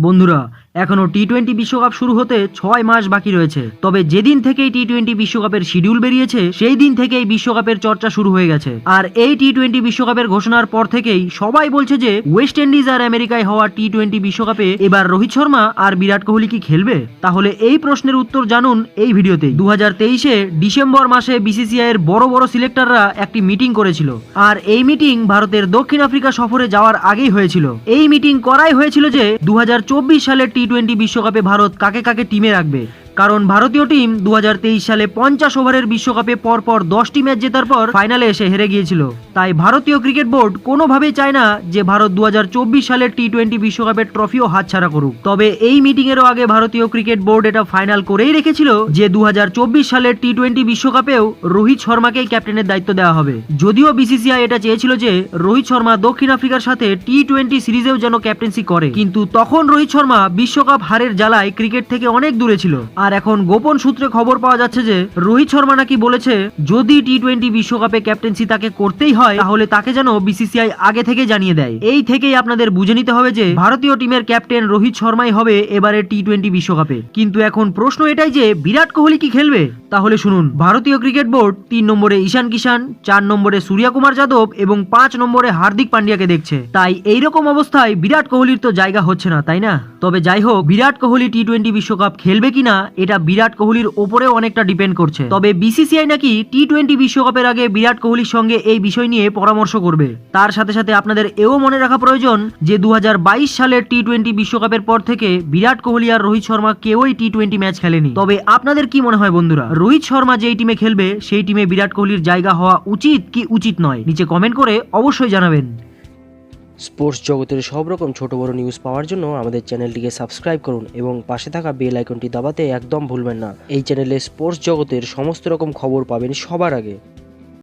বন্ধুরা এখনও T twenty বিশ্বকাপ শুরু হতে ছয় মাস বাকি রয়েছে। তবে যেদিন থেকেই টি টোয়েন্টি বিশ্বকাপের শিডিউল বেরিয়েছে, সেই দিন থেকেই বিশ্বকাপের চর্চা শুরু হয়ে গেছে। আর এই টি টোয়েন্টি বিশ্বকাপের ঘোষণার পর থেকেই সবাই বলছে যে, ওয়েস্ট ইন্ডিজ আর আমেরিকায় হওয়া টি টোয়েন্টি বিশ্বকাপে এবার রোহিত শর্মা আর বিরাট কোহলি কি খেলবে? তাহলে এই প্রশ্নের উত্তর জানুন এই ভিডিওতে দু হাজার তেইশে ডিসেম্বর মাসে বিসিসিআই এর বড় বড় সিলেক্টররা একটি মিটিং করেছিল। আর এই মিটিং ভারতের দক্ষিণ আফ্রিকা সফরে যাওয়ার আগেই হয়েছিল। এই মিটিং করাই হয়েছিল যে দু সালের টি টোয়েন্টি বিশ্বকাপে ভারত কাকে কাকে টিমে রাখবে? কারণ ভারতীয় টিম দু হাজার তেইশ সালে পঞ্চাশ ওভারের বিশ্বকাপে পরপর দশটি ম্যাচ জেতার পর ফাইনালে এসে হেরে গিয়েছিল। তাই ভারতীয় ক্রিকেট বোর্ড কোনোভাবেই চায় না যে ভারত দু হাজার চব্বিশ সালের টি টোয়েন্টি বিশ্বকাপের ট্রফিও হাতছাড়া করুক। তবে এই মিটিংয়েরও আগে ভারতীয় ক্রিকেট বোর্ড এটা ফাইনাল করেই রেখেছিল যে দু হাজার চব্বিশ সালের টি টোয়েন্টি বিশ্বকাপেও রোহিত শর্মাকেই ক্যাপ্টেনের দায়িত্ব দেওয়া হবে। যদিও বিসিসিআই এটা চেয়েছিল যে রোহিত শর্মা দক্ষিণ আফ্রিকার সাথে টি টোয়েন্টি সিরিজেও যেন ক্যাপ্টেন্সি করে। কিন্তু তখন রোহিত শর্মা বিশ্বকাপ হারের জ্বালায় ক্রিকেট থেকে অনেক দূরে ছিল। আর এখন গোপন সূত্রে খবর পাওয়া যাচ্ছে যে, রোহিত শর্মা নাকি বলেছে, যদি টি টোয়েন্টি বিশ্বকাপে ক্যাপ্টেন্সি তাকে করতেই হয়, তাহলে তাকে যেন বিসিসিআই আগে থেকে জানিয়ে দেয়। এই থেকেই আপনাদের বুঝে নিতে হবে যে, ভারতীয় টিমের ক্যাপ্টেন রোহিত শর্মাই হবে এবারে টি টোয়েন্টি বিশ্বকাপে। কিন্তু এখন প্রশ্ন এটাই যে, বিরাট কোহলি কি খেলবে? তাহলে শুনুন। ভারতীয় ক্রিকেট বোর্ড তিন নম্বরে ঈশান কিষান চার নম্বরে সূর্যা কুমার যাদব এবং পাঁচ নম্বরে হার্দিক পান্ডিয়াকে দেখছে। তাই এইরকম অবস্থায় বিরাট কোহলির তো জায়গা হচ্ছে না, তাই না? তবে যাই হোক, বিরাট কোহলি টি টোয়েন্টি বিশ্বকাপ খেলবে কিনা, এটা বিরাট কোহলির ওপরেও অনেকটা ডিপেন্ড করছে। তবে বিসিসিআই নাকি টি টোয়েন্টি বিশ্বকাপের আগে বিরাট কোহলির সঙ্গে এই বিষয় নিয়ে পরামর্শ করবে। তার সাথে সাথে আপনাদের এও মনে রাখা প্রয়োজন যে দু হাজার বাইশ সালের টি টোয়েন্টি বিশ্বকাপের পর থেকে বিরাট কোহলি আর রোহিত শর্মা কেউই টি টোয়েন্টি ম্যাচ খেলেনি। তবে আপনাদের কি মনে হয় বন্ধুরা? রোহিত শর্মা যেই টিমে খেলবে, সেই টিমে বিরাট কোহলির জায়গা হওয়া উচিত কি উচিত নয়? নিচে কমেন্ট করে অবশ্যই জানাবেন। স্পোর্টস জগতের সব রকম ছোট বড় নিউজ পাওয়ার জন্য আমাদের চ্যানেলটিকে সাবস্ক্রাইব করুন এবং পাশে থাকা বেল আইকনটি দাবাতে একদম ভুলবেন না। এই চ্যানেলে স্পোর্টস জগতের সমস্ত রকম খবর পাবেন সবার আগে।